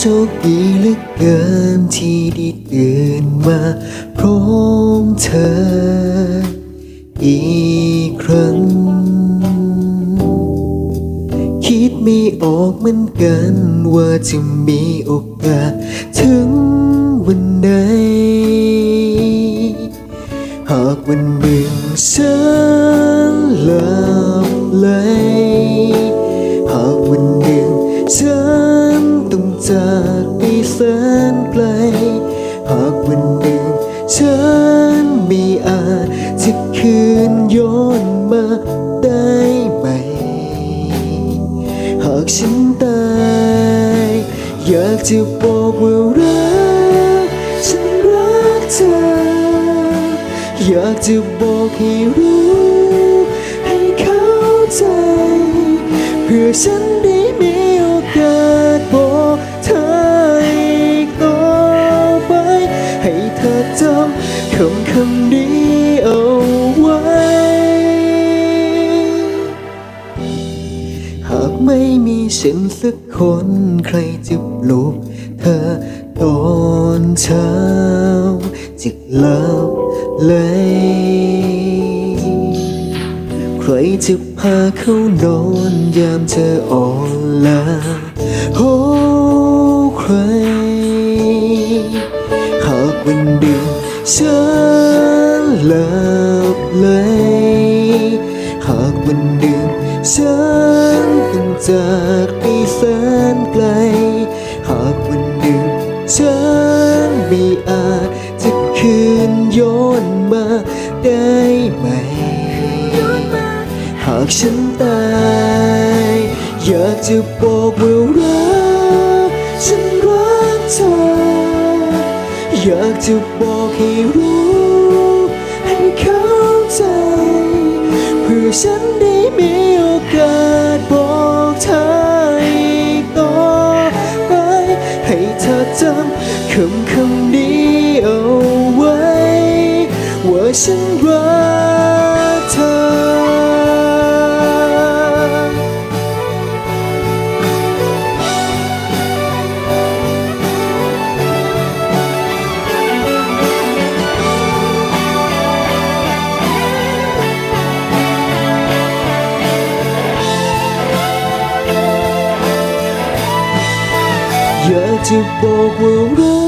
โชคดีเหลือเกินที่ได้ตื่นมาพร้อมเธออีกครั้ง คิดไม่ออกเหมือนกันว่าจะมีโอกาสถึงวันไหน หากวันหนึ่งฉันหลับไหลหากวันหนึ่งฉัน แสนไกล หากวันหนึ่งฉันไม่อาจจะคืนย้อนมาได้ไหม หากฉันตาย อยากจะบอกว่ารัก ฉันรักเธอ อยากจะบอกให้รู้ ให้เข้าใจ เพื่อฉันได้มีโอกาสบอก คำคำนี้เอาไว้ หากไม่มีฉันสักคนใครจะปลุกเธอตอนเช้าจะหลับไหลใครจะพาเข้านอนยามเธออ่อนล้าโอ้ใคร ฉันหลับไหลหากวันหนึ่งฉันต้องจากไปแสนไกล หากวันหนึ่งฉันไม่อาจจะคืนย้อนมาได้ไหม หากฉันตาย อยากจะบอกว่ารัก จะบอกให้รู้ให้เข้าใจ เพื่อฉันได้มีโอกาสบอกเธออีกต่อไป ให้เธอจำคำคำนี้เอาไว้ ว่าฉัน จะบอกว่ารั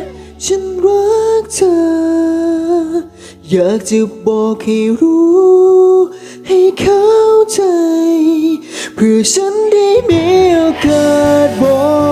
ก ฉันรักเธอ อยากจะบอกให้รู้ ให้เข้าใจ เพื่อฉันได้มีโอกาสบอก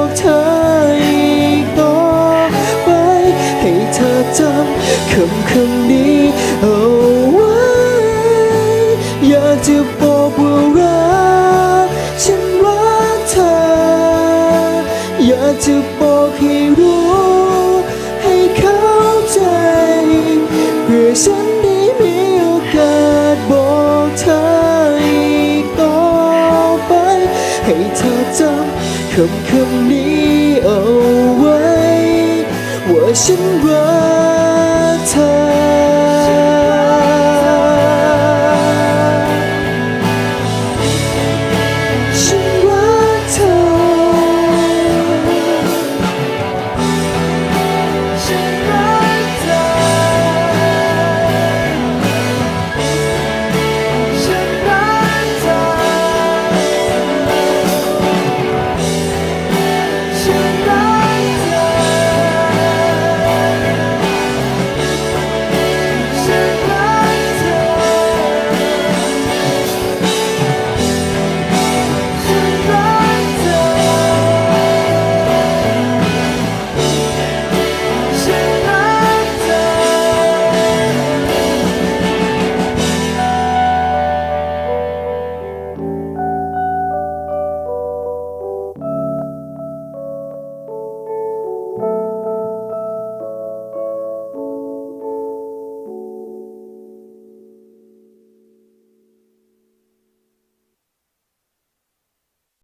ให้เธอจำคำคำนี้เอาไว้ ว่าฉันรักเธอ